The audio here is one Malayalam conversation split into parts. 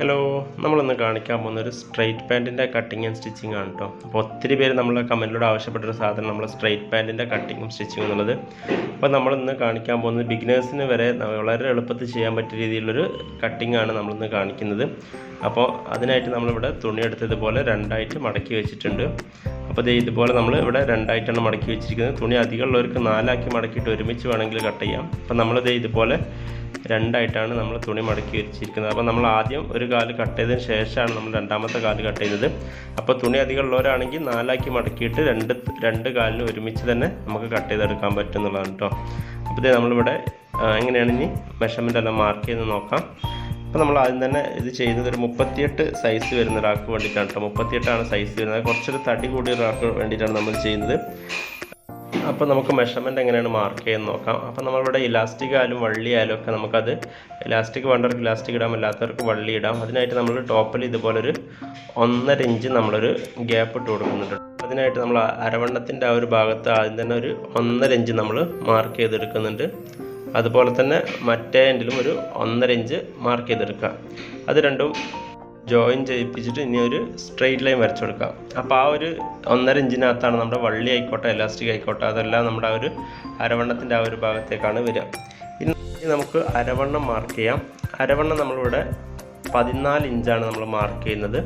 ഹലോ നമ്മളിന്ന് കാണിക്കാൻ പോകുന്ന ഒരു സ്ട്രെയിറ്റ് പാന്റിന്റെ കട്ടിങ് ആൻഡ് സ്റ്റിച്ചിങ് ആണ് കേട്ടോ അപ്പോൾ ഒത്തിരി പേര് നമ്മളെ കമന്റിലൂടെ ആവശ്യപ്പെട്ടൊരു സാധനം നമ്മൾ സ്ട്രെയിറ്റ് പാന്റിന്റെ കട്ടിങ്ങും സ്റ്റിച്ചിങ്ങും എന്നുള്ളത്. അപ്പോൾ നമ്മളിന്ന് കാണിക്കാൻ പോകുന്നത് ബിഗിനേഴ്സിന് വരെ വളരെ എളുപ്പത്തിൽ ചെയ്യാൻ പറ്റിയ രീതിയിലുള്ളൊരു കട്ടിംഗ് ആണ് നമ്മളിന്ന് കാണിക്കുന്നത്. അപ്പോൾ അതിനായിട്ട് നമ്മളിവിടെ തുണി എടുത്തതുപോലെ രണ്ടായിട്ട് മടക്കി വെച്ചിട്ടുണ്ട്. അപ്പോൾ ഇത് ഇതുപോലെ നമ്മൾ ഇവിടെ രണ്ടായിട്ടാണ് മടക്കി വെച്ചിരിക്കുന്നത്. തുണി അധികമുള്ളവർക്ക് നാലാക്കി മടക്കിയിട്ട് ഒരുമിച്ച് വേണമെങ്കിൽ കട്ട് ചെയ്യാം. അപ്പോൾ നമ്മളിത് ഇതുപോലെ രണ്ടായിട്ടാണ് നമ്മൾ തുണി മടക്കി വെച്ചിരിക്കുന്നത്. അപ്പോൾ നമ്മൾ ആദ്യം ഒരു കാൽ കട്ട് ചെയ്തതിന് ശേഷമാണ് നമ്മൾ രണ്ടാമത്തെ കാൽ കട്ട് ചെയ്തത്. അപ്പോൾ തുണി അധികം ഉള്ളവരാണെങ്കിൽ നാലാക്കി മടക്കിയിട്ട് രണ്ട് രണ്ട് കാലിന് ഒരുമിച്ച് തന്നെ നമുക്ക് കട്ട് ചെയ്തെടുക്കാൻ പറ്റും എന്നുള്ളതാണ് കേട്ടോ. അപ്പോൾ ഇത് നമ്മളിവിടെ എങ്ങനെയാണ് ഇനി മെഷർമെന്റ് എല്ലാം മാർക്ക് ചെയ്ത് നോക്കാം. അപ്പോൾ നമ്മൾ ആദ്യം തന്നെ ഇത് ചെയ്യുന്നത് ഒരു മുപ്പത്തിയെട്ട് സൈസ് വരുന്ന ഒരാൾക്ക് വേണ്ടിയിട്ടാണ് കേട്ടോ. മുപ്പത്തിയെട്ടാണ് സൈസ് വരുന്നത്. കുറച്ചൊരു തടി കൂടിയ ഒരാൾക്ക് വേണ്ടിയിട്ടാണ് നമ്മൾ ചെയ്യുന്നത്. അപ്പോൾ നമുക്ക് മെഷർമെന്റ് എങ്ങനെയാണ് മാർക്ക് ചെയ്യാൻ നോക്കാം. അപ്പോൾ നമ്മളിവിടെ ഇലാസ്റ്റിക് ആയാലും വള്ളി ആയാലും ഒക്കെ നമുക്കത് ഇലാസ്റ്റിക് വേണ്ടവർക്ക് ഇലാസ്റ്റിക് ഇടാം അല്ലാത്തവർക്ക് വള്ളി ഇടാം. അതിനായിട്ട് നമ്മൾ ടോപ്പിൽ ഇതുപോലൊരു ഒന്നര ഇഞ്ച് നമ്മളൊരു ഗ്യാപ്പ് ഇട്ട് കൊടുക്കുന്നുണ്ട്. അതിനായിട്ട് നമ്മൾ അരവണ്ണത്തിന്റെ ആ ഒരു ഭാഗത്ത് ആദ്യം തന്നെ ഒരു ഒന്നര ഇഞ്ച് നമ്മൾ മാർക്ക് ചെയ്തെടുക്കുന്നുണ്ട്. അതുപോലെ തന്നെ മറ്റേ എൻഡിലും ഒരു ഒന്നര ഇഞ്ച് മാർക്ക് ചെയ്തെടുക്കുക. അത് രണ്ടും ജോയിൻ ചെയ്യിപ്പിച്ചിട്ട് ഇനി ഒരു സ്ട്രെയിറ്റ് ലൈൻ വരച്ചു കൊടുക്കാം. അപ്പോൾ ആ ഒരു ഒന്നര ഇഞ്ചിനകത്താണ് നമ്മുടെ വള്ളി ആയിക്കോട്ടെ എലാസ്റ്റിക് ആയിക്കോട്ടെ അതെല്ലാം നമ്മുടെ ആ ഒരു അരവണ്ണത്തിന്റെ ആ ഒരു ഭാഗത്തേക്കാണ് വരിക. ഇനി നമുക്ക് അരവണ്ണം മാർക്ക് ചെയ്യാം. അരവണ്ണം നമ്മളിവിടെ പതിനാല് ഇഞ്ചാണ് നമ്മൾ മാർക്ക് ചെയ്യുന്നത്.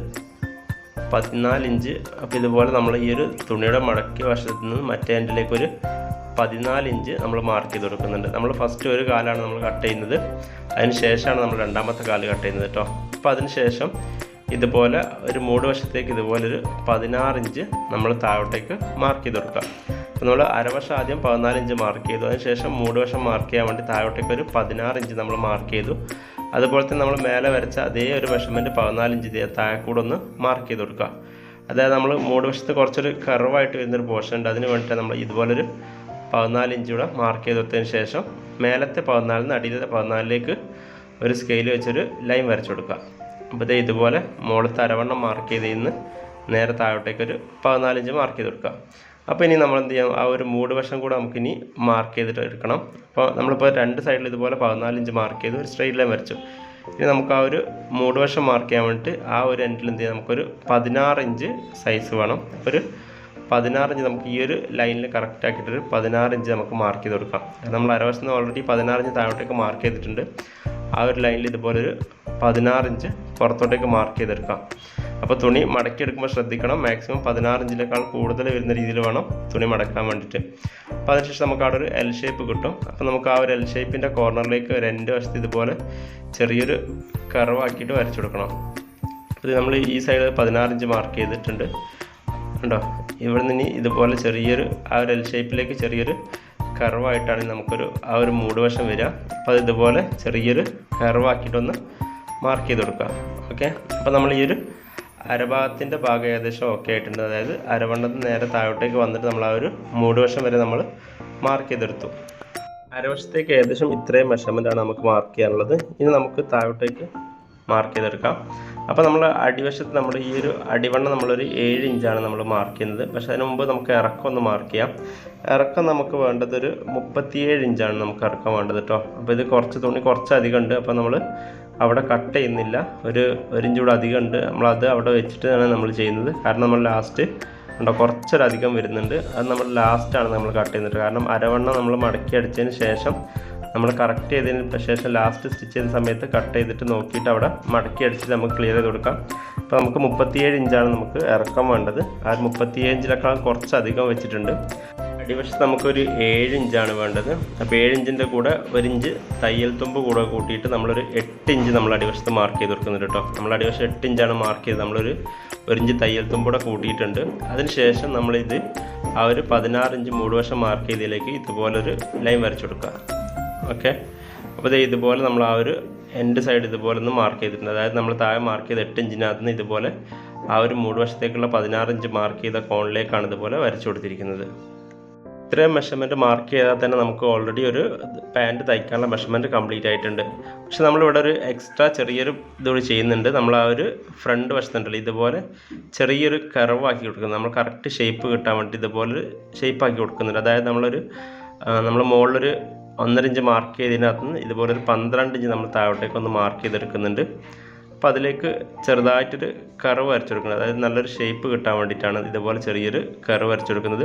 പതിനാല് ഇഞ്ച്. അപ്പോൾ ഇതുപോലെ നമ്മൾ ഈ ഒരു തുണിയുടെ മടക്കി വശത്ത് നിന്ന് മറ്റേ എൻഡിലേക്ക് ഒരു പതിനാല് ഇഞ്ച് നമ്മൾ മാർക്ക് ചെയ്ത് കൊടുക്കുന്നുണ്ട്. നമ്മൾ ഫസ്റ്റ് ഒരു കാലാണ് നമ്മൾ കട്ട് ചെയ്യുന്നത്. അതിന് ശേഷമാണ് നമ്മൾ രണ്ടാമത്തെ കാൽ കട്ട് ചെയ്യുന്നത് കേട്ടോ അതിന് ശേഷം ഇതുപോലെ ഒരു മൂട് വശത്തേക്ക് ഇതുപോലെ ഒരു പതിനാറ് ഇഞ്ച് നമ്മൾ താഴോട്ടേക്ക് മാർക്ക് ചെയ്ത് കൊടുക്കുക അപ്പോൾ നമ്മൾ അരവശം ആദ്യം പതിനാല് ഇഞ്ച് മാർക്ക് ചെയ്തു. അതിന് ശേഷം മൂട് വശം മാർക്ക് ചെയ്യാൻ വേണ്ടി താഴോട്ടേക്ക് ഒരു പതിനാറ് ഇഞ്ച് നമ്മൾ മാർക്ക് ചെയ്തു. അതുപോലെ തന്നെ നമ്മൾ മേലെ വരച്ച അതേ ഒരു മെഷർമെന്റ് പതിനാല് ഇഞ്ച് ഇതേ താഴെ കൂടെ ഒന്ന് മാർക്ക് ചെയ്ത് കൊടുക്കുക അതായത് നമ്മൾ മൂട് വശത്ത് കുറച്ചൊരു കർവായിട്ട് വരുന്നൊരു പോർഷൻ ഉണ്ട്. അതിന് വേണ്ടിയിട്ട് നമ്മൾ ഇതുപോലൊരു പതിനാല് ഇഞ്ച് കൂടെ മാർക്ക് ചെയ്ത് കൊടുത്തതിന് ശേഷം മേലത്തെ പതിനാലിൽ നിന്ന് അടിയിലത്തെ പതിനാലിലേക്ക് ഒരു സ്കെയിൽ വെച്ചൊരു ലൈൻ വരച്ചു കൊടുക്കുക. അപ്പോൾ ദേ ഇതുപോലെ മുകളിലത്തെ അരവണ്ണം മാർക്ക് ചെയ്ത് ഇന്ന് നേരെ താഴോട്ടേക്ക് ഒരു പതിനാല് ഇഞ്ച് മാർക്ക് ചെയ്ത് കൊടുക്കുക. അപ്പോൾ ഇനി നമ്മൾ എന്ത് ചെയ്യാം? ആ ഒരു മൂട് വശം കൂടെ നമുക്കിനി മാർക്ക് ചെയ്തിട്ട് എടുക്കണം. അപ്പോൾ നമ്മളിപ്പോൾ രണ്ട് സൈഡിൽ ഇതുപോലെ പതിനാലിഞ്ച് മാർക്ക് ചെയ്ത് ഒരു സ്ട്രെയിറ്റ് ലൈൻ വരച്ചു. ഇനി നമുക്ക് ആ ഒരു മൂട് വശം മാർക്ക് ചെയ്യാൻ വേണ്ടിയിട്ട് ആ ഒരു എൻഡിൽ എന്ത് ചെയ്യാം? നമുക്കൊരു പതിനാറ് ഇഞ്ച് സൈസ് വേണം. ഒരു പതിനാറ് ഇഞ്ച് നമുക്ക് ഈ ഒരു ലൈനിൽ കറക്റ്റ് ആക്കിയിട്ടൊരു പതിനാറ് ഇഞ്ച് നമുക്ക് മാർക്ക് ചെയ്ത് കൊടുക്കാം. നമ്മൾ അരവശത്ത് നിന്ന് ഓൾറെഡി പതിനാറ് ഇഞ്ച് താഴോട്ടേക്ക് മാർക്ക് ചെയ്തിട്ടുണ്ട്. ആ ഒരു ലൈനിൽ ഇതുപോലെ ഒരു പതിനാറ് ഇഞ്ച് പുറത്തോട്ടേക്ക് മാർക്ക് ചെയ്തെടുക്കാം. അപ്പോൾ തുണി മടക്കിയെടുക്കുമ്പോൾ ശ്രദ്ധിക്കണം. മാക്സിമം പതിനാറ് ഇഞ്ചിനേക്കാൾ കൂടുതൽ വരുന്ന രീതിയിൽ വേണം തുണി മടക്കാൻ വേണ്ടിയിട്ട്. അപ്പോൾ അതിനുശേഷം നമുക്ക് അവിടെ ഒരു എൽ ഷേപ്പ് കിട്ടും. അപ്പോൾ നമുക്ക് ആ ഒരു എൽ ഷേപ്പിന്റെ കോർണറിലേക്ക് രണ്ട് വശത്ത് ഇതുപോലെ ചെറിയൊരു കറവാക്കിയിട്ട് വരച്ചു കൊടുക്കണം. ഇത് നമ്മൾ ഈ സൈഡ് പതിനാറ് ഇഞ്ച് മാർക്ക് ചെയ്തിട്ടുണ്ട്. ഉണ്ടോ ഇവിടെ നിന്ന് ഇതുപോലെ ചെറിയൊരു ആ ഒരു എൽ ഷേപ്പിലേക്ക് ചെറിയൊരു കർവായിട്ടാണ് നമുക്കൊരു ആ ഒരു മൂട് വശം വരിക. അപ്പോൾ ഇതുപോലെ ചെറിയൊരു കർവാക്കിയിട്ടൊന്ന് മാർക്ക് ചെയ്ത് കൊടുക്കുക. ഓക്കെ അപ്പോൾ നമ്മൾ ഈ ഒരു അരഭാഗത്തിന്റെ ഭാഗം ഏകദേശം ഓക്കെ ആയിട്ടുണ്ട്. അതായത് അരവണ്ണത്തിന് നേരെ താഴോട്ടേക്ക് വന്നിട്ട് നമ്മൾ ആ ഒരു മൂട് വശം വരെ നമ്മൾ മാർക്ക് ചെയ്തെടുത്തു. അരവശത്തേക്ക് ഏകദേശം ഇത്രയും മെഷർമെന്റാണ് നമുക്ക് മാർക്ക് ചെയ്യാനുള്ളത്. ഇനി നമുക്ക് താഴോട്ടേക്ക് മാർക്ക് ചെയ്തെടുക്കാം. അപ്പോൾ നമ്മൾ അടിവശത്ത് നമ്മൾ ഈ ഒരു അടിവണ്ണം നമ്മളൊരു ഏഴ് ഇഞ്ചാണ് നമ്മൾ മാർക്ക് ചെയ്യുന്നത്. പക്ഷെ അതിന് മുമ്പ് നമുക്ക് ഇറക്കം ഒന്ന് മാർക്ക് ചെയ്യാം. ഇറക്കം നമുക്ക് വേണ്ടത് ഒരു മുപ്പത്തിയേഴ് ഇഞ്ചാണ് നമുക്ക് ഇറക്കം വേണ്ടത് കേട്ടോ അപ്പോൾ ഇത് കുറച്ച് തുണി കുറച്ച് അധികം ഉണ്ട്. അപ്പോൾ നമ്മൾ അവിടെ കട്ട് ചെയ്യുന്നില്ല. ഒരു ഒരു ഇഞ്ച് കൂടെ അധികം ഉണ്ട്. നമ്മളത് അവിടെ വെച്ചിട്ടാണ് നമ്മൾ ചെയ്യുന്നത്. കാരണം നമ്മൾ ലാസ്റ്റ് ഉണ്ടോ കുറച്ചൊരധികം വരുന്നുണ്ട്. അത് നമ്മൾ ലാസ്റ്റാണ് നമ്മൾ കട്ട് ചെയ്യുന്നത് കാരണം അരവണ്ണം നമ്മൾ മടക്കി അടിച്ചതിന് ശേഷം നമ്മൾ കറക്റ്റ് ചെയ്തതിന് ശേഷം ലാസ്റ്റ് സ്റ്റിച്ച് ചെയ്യുന്ന സമയത്ത് കട്ട് ചെയ്തിട്ട് നോക്കിയിട്ട് അവിടെ മടക്കി അടിച്ചിട്ട് നമുക്ക് ക്ലിയർ ചെയ്ത് കൊടുക്കാം. അപ്പോൾ നമുക്ക് മുപ്പത്തിയേഴ് ഇഞ്ചാണ് നമുക്ക് ഇറക്കം വേണ്ടത്. ആ മുപ്പത്തിയേഴ് ഇഞ്ചിനേക്കാൾ കുറച്ചധികം വെച്ചിട്ടുണ്ട്. അടിവശത്ത് നമുക്കൊരു ഏഴ് ഇഞ്ചാണ് വേണ്ടത്. അപ്പോൾ ഏഴ് ഇഞ്ചിന്റെ കൂടെ ഒരു ഇഞ്ച് തയ്യൽ തുമ്പ് കൂടെ കൂട്ടിയിട്ട് നമ്മളൊരു എട്ട് ഇഞ്ച് നമ്മൾ അടിവശത്ത് മാർക്ക് ചെയ്ത് കൊടുക്കുന്നുണ്ട് കേട്ടോ. നമ്മൾ അടിവശം എട്ട് ഇഞ്ചാണ് മാർക്ക് ചെയ്ത് നമ്മളൊരു ഒരു ഇഞ്ച് തയ്യൽ തുമ്പ് കൂടെ കൂട്ടിയിട്ടുണ്ട്. അതിനുശേഷം നമ്മളിത് ആ ഒരു പതിനാറ് ഇഞ്ച് മൂടുവശം മാർക്ക് ചെയ്തതിലേക്ക് ഇതുപോലൊരു ലൈൻ വരച്ചു കൊടുക്കുക. ഓക്കെ. അപ്പോൾ ദേ ഇതുപോലെ നമ്മൾ ആ ഒരു എൻഡ് സൈഡ് ഇതുപോലെ ഒന്ന് മാർക്ക് ചെയ്തിട്ടുണ്ട്. അതായത് നമ്മൾ താഴെ മാർക്ക് ചെയ്ത എട്ട് ഇഞ്ചിനകത്ത് നിന്ന് ഇതുപോലെ ആ ഒരു മൂട് വശത്തേക്കുള്ള പതിനാറ് ഇഞ്ച് മാർക്ക് ചെയ്ത കോണിലേക്കാണ് ഇതുപോലെ വരച്ചു കൊടുത്തിരിക്കുന്നത്. ഇത്രയും മെഷർമെന്റ് മാർക്ക് ചെയ്താൽ തന്നെ നമുക്ക് ഓൾറെഡി ഒരു പാന്റ് തയ്ക്കാനുള്ള മെഷർമെന്റ് കംപ്ലീറ്റ് ആയിട്ടുണ്ട്. പക്ഷെ നമ്മളിവിടെ ഒരു എക്സ്ട്രാ ചെറിയൊരു ഇതുകൂടി ചെയ്യുന്നുണ്ട്. നമ്മൾ ആ ഒരു ഫ്രണ്ട് വശത്തുണ്ടല്ലോ ഇതുപോലെ ചെറിയൊരു കർവ് ആക്കി കൊടുക്കുന്നത് നമ്മൾ കറക്റ്റ് ഷേപ്പ് കിട്ടാൻ വേണ്ടി ഇതുപോലെ ഷേപ്പ് ആക്കി കൊടുക്കുന്നുണ്ട്. അതായത് നമ്മളൊരു നമ്മൾ മുകളിലൊരു ഒന്നര ഇഞ്ച് മാർക്ക് ചെയ്തതിനകത്ത് നിന്ന് ഇതുപോലെ ഒരു പന്ത്രണ്ട് ഇഞ്ച് നമ്മൾ താഴോട്ടേക്ക് ഒന്ന് മാർക്ക് ചെയ്തെടുക്കുന്നുണ്ട്. അപ്പോൾ അതിലേക്ക് ചെറുതായിട്ടൊരു കർവ് വരച്ചെടുക്കുന്നത്. അതായത് നല്ലൊരു ഷേപ്പ് കിട്ടാൻ വേണ്ടിയിട്ടാണ് ഇതുപോലെ ചെറിയൊരു കർവ് വരച്ചെടുക്കുന്നത്.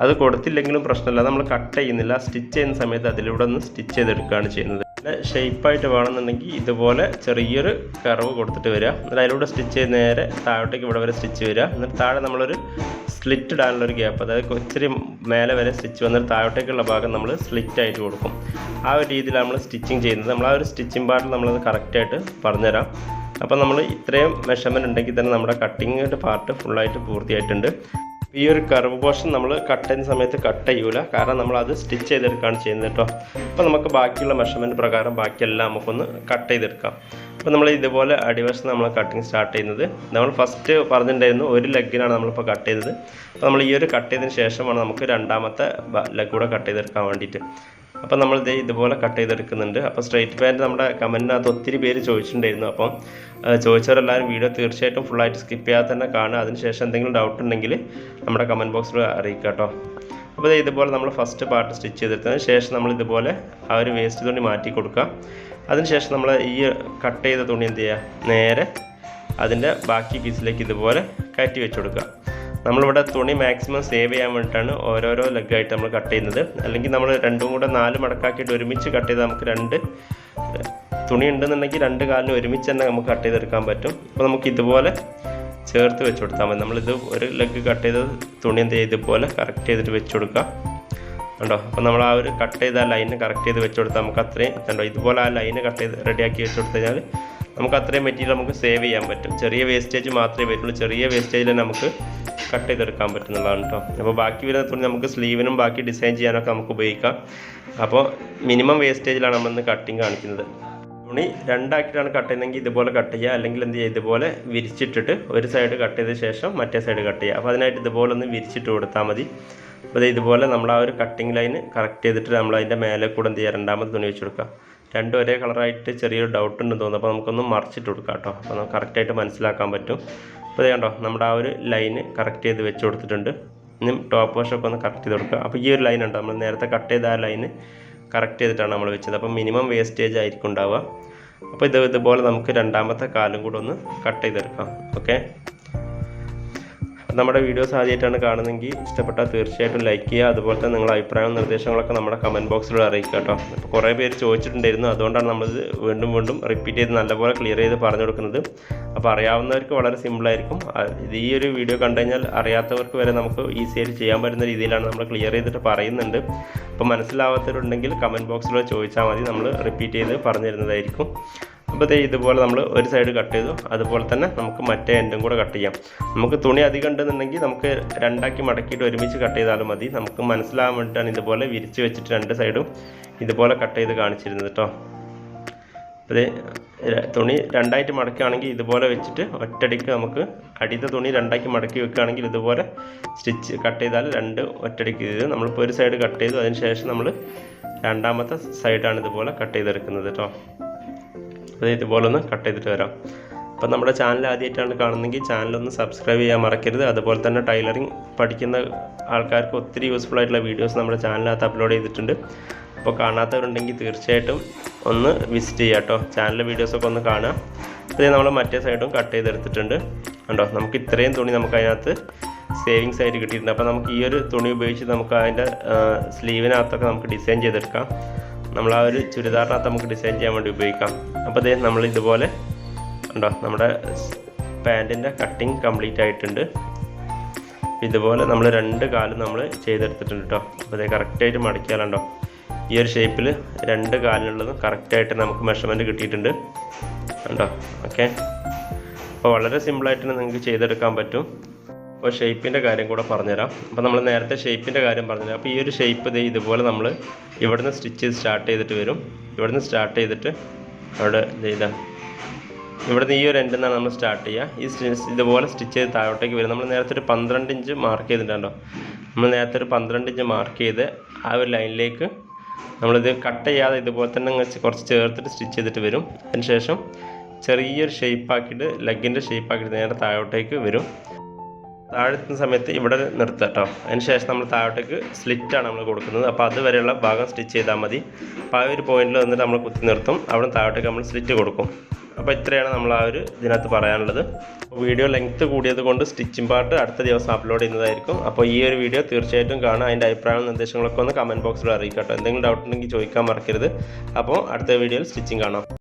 അത് കൊടുത്തില്ലെങ്കിലും പ്രശ്നമില്ല. നമ്മൾ കട്ട് ചെയ്യുന്നില്ല. സ്റ്റിച്ച് ചെയ്യുന്ന സമയത്ത് അതിലൂടെ ഒന്ന് സ്റ്റിച്ച് ചെയ്തെടുക്കുകയാണ് ചെയ്യുന്നത്. ഷേപ്പായിട്ട് വേണമെന്നുണ്ടെങ്കിൽ ഇതുപോലെ ചെറിയൊരു കർവ് കൊടുത്തിട്ട് വരിക. എന്നിട്ട് അതിലൂടെ സ്റ്റിച്ച് ചെയ്ത് നേരെ താഴോട്ടേക്ക് ഇവിടെ വരെ സ്റ്റിച്ച് വരിക. എന്നിട്ട് താഴെ നമ്മളൊരു സ്ലിറ്റ് ഇടാനുള്ള ഒരു ഗ്യാപ്പ് അതായത് ഇച്ചിരി മേലെ വരെ സ്റ്റിച്ച് വന്നിട്ട് താഴോട്ടേക്കുള്ള ഭാഗം നമ്മൾ സ്ലിറ്റ് ആയിട്ട് കൊടുക്കും. ആ ഒരു രീതിയിലാണ് നമ്മൾ സ്റ്റിച്ചിങ് ചെയ്യുന്നത്. നമ്മൾ ആ ഒരു സ്റ്റിച്ചിങ് പാർട്ടിൽ നമ്മളത് കറക്റ്റായിട്ട് പറഞ്ഞുതരാം. അപ്പോൾ നമ്മൾ ഇത്രയും മെഷർമെന്റ് ഉണ്ടെങ്കിൽ തന്നെ നമ്മുടെ കട്ടിങ്ങിന്റെ പാർട്ട് ഫുള്ളായിട്ട് പൂർത്തിയായിട്ടുണ്ട്. ഈ ഒരു കർവ് പോർഷൻ നമ്മൾ കട്ട് ചെയ്യുന്ന സമയത്ത് കട്ട് ചെയ്യൂല. കാരണം നമ്മൾ അത് സ്റ്റിച്ച് ചെയ്തെടുക്കുകയാണ് ചെയ്യുന്നത് കേട്ടോ അപ്പോൾ നമുക്ക് ബാക്കിയുള്ള മെഷർമെന്റ് പ്രകാരം ബാക്കിയെല്ലാം നമുക്കൊന്ന് കട്ട് ചെയ്തെടുക്കാം. അപ്പോൾ നമ്മൾ ഇതുപോലെ അടിവശം നമ്മൾ കട്ടിങ് സ്റ്റാർട്ട് ചെയ്യുന്നത്. നമ്മൾ ഫസ്റ്റ് പറഞ്ഞിട്ടുണ്ടായിരുന്നു ഒരു ലെഗിനാണ് നമ്മളിപ്പോൾ കട്ട് ചെയ്തത്. അപ്പോൾ നമ്മൾ ഈ ഒരു കട്ട് ചെയ്തതിന് ശേഷമാണ് നമുക്ക് രണ്ടാമത്തെ ലെഗ് കൂടെ കട്ട് ചെയ്തെടുക്കാൻ വേണ്ടിയിട്ട്. അപ്പോൾ നമ്മൾ ഇത് ഇതുപോലെ കട്ട് ചെയ്തെടുക്കുന്നുണ്ട്. അപ്പോൾ സ്ട്രൈറ്റ് പാന്റ് നമ്മുടെ കമന്റിനകത്ത് ഒത്തിരി പേര് ചോദിച്ചിട്ടുണ്ടായിരുന്നു. അപ്പം ചോദിച്ചവരെല്ലാവരും വീഡിയോ തീർച്ചയായിട്ടും ഫുള്ളായിട്ട് സ്കിപ്പ് ചെയ്യാതെ തന്നെ കാണുക. അതിനുശേഷം എന്തെങ്കിലും ഡൗട്ട് ഉണ്ടെങ്കിൽ നമ്മുടെ കമന്റ് ബോക്സിൽ അറിയിക്കുക കേട്ടോ. അപ്പോൾ ഇതുപോലെ നമ്മൾ ഫസ്റ്റ് പാർട്ട് സ്റ്റിച്ച് ചെയ്തെടുത്തതിന് ശേഷം നമ്മൾ ഇതുപോലെ ആ ഒരു വേസ്റ്റ് തുണി മാറ്റി കൊടുക്കുക. അതിനുശേഷം നമ്മൾ ഈ കട്ട് ചെയ്ത തുണി എന്ത് ചെയ്യുക? നേരെ അതിന്റെ ബാക്കി പീസിലേക്ക് ഇതുപോലെ കയറ്റി വെച്ച് കൊടുക്കുക. നമ്മളിവിടെ തുണി മാക്സിമം സേവ് ചെയ്യാൻ വേണ്ടിയിട്ടാണ് ഓരോരോ ലെഗായിട്ട് നമ്മൾ കട്ട് ചെയ്യുന്നത്. അല്ലെങ്കിൽ നമ്മൾ രണ്ടും കൂടെ നാല് മടക്കാക്കിയിട്ട് ഒരുമിച്ച് കട്ട് ചെയ്താൽ നമുക്ക് രണ്ട് തുണി ഉണ്ടെന്നുണ്ടെങ്കിൽ രണ്ട് കാലിന് ഒരുമിച്ച് തന്നെ നമുക്ക് കട്ട് ചെയ്തെടുക്കാൻ പറ്റും. അപ്പോൾ നമുക്ക് ഇതുപോലെ ചേർത്ത് വെച്ച് കൊടുത്താൽ മതി. നമ്മളിത് ഒരു ലെഗ് കട്ട് ചെയ്ത് തുണി എന്ത് ചെയ്ത് ഇതുപോലെ കറക്റ്റ് ചെയ്തിട്ട് വെച്ച് കൊടുക്കുക. കണ്ടോ? അപ്പോൾ നമ്മൾ ആ ഒരു കട്ട് ചെയ്ത ലൈന് കറക്റ്റ് ചെയ്ത് വെച്ച് കൊടുത്താൽ നമുക്ക് അത്രയും കണ്ടോ? ഇതുപോലെ ആ ലൈന് കട്ട് ചെയ്ത് റെഡിയാക്കി വെച്ച് കൊടുത്തു കഴിഞ്ഞാൽ നമുക്ക് അത്രയും മെറ്റീരിയൽ നമുക്ക് സേവ് ചെയ്യാൻ പറ്റും. ചെറിയ വേസ്റ്റേജ് മാത്രമേ വരുള്ളൂ. ചെറിയ വേസ്റ്റേജിൽ നമുക്ക് കട്ട് ചെയ്തെടുക്കാൻ പറ്റുന്നതാണ് കേട്ടോ അപ്പോൾ ബാക്കി വരുന്ന തുണി നമുക്ക് സ്ലീവിനും ബാക്കി ഡിസൈൻ ചെയ്യാനൊക്കെ നമുക്ക് ഉപയോഗിക്കാം. അപ്പോൾ മിനിമം വേസ്റ്റേജിലാണ് നമ്മളിന്ന് കട്ടിങ് കാണിക്കുന്നത്. തുണി രണ്ടാക്കിയിട്ടാണ് കട്ട് ചെയ്യുന്നതെങ്കിൽ ഇതുപോലെ കട്ട് ചെയ്യുക. അല്ലെങ്കിൽ എന്ത് ചെയ്യുക? ഇതുപോലെ വിരിച്ചിട്ടിട്ട് ഒരു സൈഡ് കട്ട് ചെയ്ത ശേഷം മറ്റേ സൈഡ് കട്ട് ചെയ്യുക. അപ്പോൾ അതിനായിട്ട് ഇതുപോലെ ഒന്ന് വിരിച്ചിട്ട് കൊടുത്താൽ മതി. അപ്പോൾ ഇതുപോലെ നമ്മൾ ആ ഒരു കട്ടിങ് ലൈൻ കറക്റ്റ് ചെയ്തിട്ട് നമ്മൾ അതിന്റെ മേലെ കൂടെ എന്ത് ചെയ്യുക? രണ്ടാമത് തുണി വെച്ച് കൊടുക്കുക. രണ്ടും ഒരേ കളറായിട്ട് ചെറിയൊരു ഡൗട്ട് ഉണ്ടെന്ന് തോന്നുന്നു. അപ്പോൾ നമുക്കൊന്ന് മറിച്ചിട്ട് കൊടുക്കാം കേട്ടോ അപ്പോൾ നമുക്ക് കറക്റ്റായിട്ട് മനസ്സിലാക്കാൻ പറ്റും. അപ്പോൾ ഇത് കണ്ടോ നമ്മുടെ ആ ഒരു ലൈന് കറക്റ്റ് ചെയ്ത് വെച്ച് കൊടുത്തിട്ടുണ്ട്. ഇനി ടോപ്പ് വാഷൊക്കെ ഒന്ന് കറക്റ്റ് ചെയ്ത് കൊടുക്കുക. അപ്പോൾ ഈ ഒരു ലൈൻ ഉണ്ടോ നമ്മൾ നേരത്തെ കട്ട് ചെയ്ത ആ ലൈന് കറക്റ്റ് ചെയ്തിട്ടാണ് നമ്മൾ വെച്ചത്. അപ്പോൾ മിനിമം വേസ്റ്റേജ് ആയിരിക്കും ഉണ്ടാവുക. അപ്പോൾ ഇത് ഇതുപോലെ നമുക്ക് രണ്ടാമത്തെ കാലും കൂടെ ഒന്ന് കട്ട് ചെയ്തെടുക്കാം. ഓക്കെ നമ്മുടെ വീഡിയോസ് ആദ്യമായിട്ടാണ് കാണുന്നതെങ്കിൽ ഇഷ്ടപ്പെട്ടാൽ തീർച്ചയായിട്ടും ലൈക്ക് ചെയ്യുക. അതുപോലെ തന്നെ നിങ്ങളുടെ അഭിപ്രായവും നിർദ്ദേശങ്ങളൊക്കെ നമ്മുടെ കമന്റ് ബോക്സിലൂടെ അറിയിക്കുക കേട്ടോ. അപ്പോൾ കുറേ പേര് ചോദിച്ചിട്ടുണ്ടായിരുന്നു. അതുകൊണ്ടാണ് നമ്മളിത് വീണ്ടും വീണ്ടും റിപ്പീറ്റ് ചെയ്ത് നല്ലപോലെ ക്ലിയർ ചെയ്ത് പറഞ്ഞു കൊടുക്കുന്നത്. അപ്പോൾ അറിയാവുന്നവർക്ക് വളരെ സിമ്പിളായിരിക്കും ഇത് ഈ ഒരു വീഡിയോ കണ്ടു കഴിഞ്ഞാൽ അറിയാത്തവർക്ക് വരെ നമുക്ക് ഈസി ആയിട്ട് ചെയ്യാൻ പറ്റുന്ന രീതിയിലാണ് നമ്മൾ ക്ലിയർ ചെയ്തിട്ട് പറയുന്നുണ്ട്. അപ്പോൾ മനസ്സിലാവാത്തവരുണ്ടെങ്കിൽ കമന്റ് ബോക്സിലൂടെ ചോദിച്ചാൽ മതി. നമ്മൾ റിപ്പീറ്റ് ചെയ്ത് പറഞ്ഞു തരുന്നതായിരിക്കും അപ്പോൾ ഇതുപോലെ നമ്മൾ ഒരു സൈഡ് കട്ട് ചെയ്തു. അതുപോലെ തന്നെ നമുക്ക് മറ്റേ എൻഡും കൂടെ കട്ട് ചെയ്യാം. നമുക്ക് തുണി അധികം ഉണ്ടെന്നുണ്ടെങ്കിൽ നമുക്ക് രണ്ടാക്കി മടക്കിയിട്ട് ഒരുമിച്ച് കട്ട് ചെയ്താലും മതി. നമുക്ക് മനസ്സിലാകാൻ വേണ്ടിയിട്ടാണ് ഇതുപോലെ വിരിച്ച് വെച്ചിട്ട് രണ്ട് സൈഡും ഇതുപോലെ കട്ട് ചെയ്ത് കാണിച്ചിരുന്നത് കേട്ടോ അപ്പോൾ തുണി രണ്ടായിട്ട് മടക്കുകയാണെങ്കിൽ ഇതുപോലെ വെച്ചിട്ട് ഒറ്റടിക്ക് നമുക്ക് അടിയത്തെ തുണി രണ്ടാക്കി മടക്കി വെക്കുകയാണെങ്കിൽ ഇതുപോലെ സ്റ്റിച്ച് കട്ട് ചെയ്താൽ രണ്ട് ഒറ്റടിക്ക് ചെയ്ത് നമ്മളിപ്പോൾ ഒരു സൈഡ് കട്ട് ചെയ്തു. അതിന് ശേഷം നമ്മൾ രണ്ടാമത്തെ സൈഡാണ് ഇതുപോലെ കട്ട് ചെയ്തെടുക്കുന്നത് കേട്ടോ അപ്പോൾ ഇതുപോലെ ഒന്ന് കട്ട് ചെയ്തിട്ട് വരാം. അപ്പം നമ്മുടെ ചാനൽ ആദ്യമായിട്ടാണ് കാണുന്നതെങ്കിൽ ചാനലൊന്ന് സബ്സ്ക്രൈബ് ചെയ്യാൻ മറക്കരുത്. അതുപോലെ തന്നെ ടൈലറിങ് പഠിക്കുന്ന ആൾക്കാർക്ക് ഒത്തിരി യൂസ്ഫുൾ ആയിട്ടുള്ള വീഡിയോസ് നമ്മുടെ ചാനലിനകത്ത് അപ്ലോഡ് ചെയ്തിട്ടുണ്ട്. അപ്പോൾ കാണാത്തവരുണ്ടെങ്കിൽ തീർച്ചയായിട്ടും ഒന്ന് വിസിറ്റ് ചെയ്യുക കേട്ടോ. ചാനലിലെ വീഡിയോസൊക്കെ ഒന്ന് കാണുക. അതേ നമ്മൾ മറ്റേ സൈഡും കട്ട് ചെയ്തെടുത്തിട്ടുണ്ട്. കണ്ടോ? നമുക്ക് ഇത്രയും തുണി നമുക്ക് അതിനകത്ത് സേവിങ്സ് ആയിട്ട് കിട്ടിയിട്ടുണ്ട്. അപ്പോൾ നമുക്ക് ഈ ഒരു തുണി ഉപയോഗിച്ച് നമുക്ക് അതിന്റെ സ്ലീവിനകത്തൊക്കെ നമുക്ക് ഡിസൈൻ ചെയ്തെടുക്കാം. നമ്മൾ ആ ഒരു ചുരിദാറിനകത്ത് നമുക്ക് ഡിസൈൻ ചെയ്യാൻ വേണ്ടി ഉപയോഗിക്കാം. അപ്പോൾ അതേ നമ്മൾ ഇതുപോലെ ഉണ്ടോ നമ്മുടെ പാന്റിന്റെ കട്ടിങ് കംപ്ലീറ്റ് ആയിട്ടുണ്ട്. ഇതുപോലെ നമ്മൾ രണ്ട് കാലും നമ്മൾ ചെയ്തെടുത്തിട്ടുണ്ട് കേട്ടോ. അപ്പോൾ അതേ കറക്റ്റായിട്ട് മടക്കിയാലുണ്ടോ ഈ ഒരു ഷേപ്പിൽ രണ്ട് കാലിനുള്ളതും കറക്റ്റായിട്ട് നമുക്ക് മെഷർമെന്റ് കിട്ടിയിട്ടുണ്ട്. ഉണ്ടോ ഓക്കെ അപ്പോൾ വളരെ സിമ്പിളായിട്ട് നിങ്ങൾക്ക് ചെയ്തെടുക്കാൻ പറ്റും. അപ്പോൾ ഷേപ്പിന്റെ കാര്യം കൂടെ പറഞ്ഞുതരാം. അപ്പോൾ നമ്മൾ നേരത്തെ ഷേപ്പിന്റെ കാര്യം പറഞ്ഞുതരാം അപ്പോൾ ഈ ഒരു ഷേപ്പ് ഇത് ഇതുപോലെ നമ്മൾ ഇവിടുന്ന് സ്റ്റിച്ച് ചെയ്ത് സ്റ്റാർട്ട് ചെയ്തിട്ട് വരും. ഇവിടുന്ന് സ്റ്റാർട്ട് ചെയ്തിട്ട് അവിടെ ഇതാ. ഇവിടുന്ന് ഈ ഒരു എൻഡിൽ നിന്നാണ് നമ്മൾ സ്റ്റാർട്ട് ചെയ്യുക. ഈ ഇതുപോലെ സ്റ്റിച്ച് ചെയ്ത് താഴോട്ടേക്ക് വരും. നമ്മൾ നേരത്തെ ഒരു പന്ത്രണ്ട് ഇഞ്ച് മാർക്ക് ചെയ്തിട്ടുണ്ടോ നമ്മൾ നേരത്തെ ഒരു പന്ത്രണ്ട് ഇഞ്ച് മാർക്ക് ചെയ്ത് ആ ഒരു ലൈനിലേക്ക് നമ്മളിത് കട്ട് ചെയ്യാതെ ഇതുപോലെ തന്നെ കുറച്ച് ചേർത്തിട്ട് സ്റ്റിച്ച് ചെയ്തിട്ട് വരും. അതിനുശേഷം ചെറിയൊരു ഷേപ്പ് ആക്കിയിട്ട് ലെഗിന്റെ ഷേപ്പ് ആക്കിയിട്ട് നേരെ താഴോട്ടേക്ക് വരും. താഴെ എത്തുന്ന സമയത്ത് ഇവിടെ നിർത്തുക കേട്ടോ അതിന് ശേഷം നമ്മൾ താഴോട്ടേക്ക് സ്ലിറ്റാണ് നമ്മൾ കൊടുക്കുന്നത്. അപ്പോൾ അതുവരെയുള്ള ഭാഗം സ്റ്റിച്ച് ചെയ്താൽ മതി. അപ്പോൾ ആ ഒരു പോയിന്റിൽ വന്നിട്ട് നമ്മൾ കുത്തി നിർത്തും. അവിടെ താഴോട്ടേക്ക് നമ്മൾ സ്ലിറ്റ് കൊടുക്കും. അപ്പോൾ ഇത്രയാണ് നമ്മൾ ആ ഒരു ഇതിനകത്ത് പറയാനുള്ളത്. വീഡിയോ ലെങ്ത്ത് കൂടിയത് കൊണ്ട് സ്റ്റിച്ചിങ് പാർട്ട് അടുത്ത ദിവസം അപ്ലോഡ് ചെയ്യുന്നതായിരിക്കും. അപ്പോൾ ഈ ഒരു വീഡിയോ തീർച്ചയായിട്ടും കാണാം അതിന്റെ അഭിപ്രായങ്ങളും നിർദ്ദേശങ്ങളൊക്കെ ഒന്ന് കമന്റ് ബോക്സിൽ അറിയിക്കാം കേട്ടോ എന്തെങ്കിലും ഡൗട്ട് ഉണ്ടെങ്കിൽ ചോദിക്കാൻ മറക്കരുത്. അപ്പോൾ അടുത്ത വീഡിയോയിൽ സ്റ്റിച്ചിങ് കാണാം.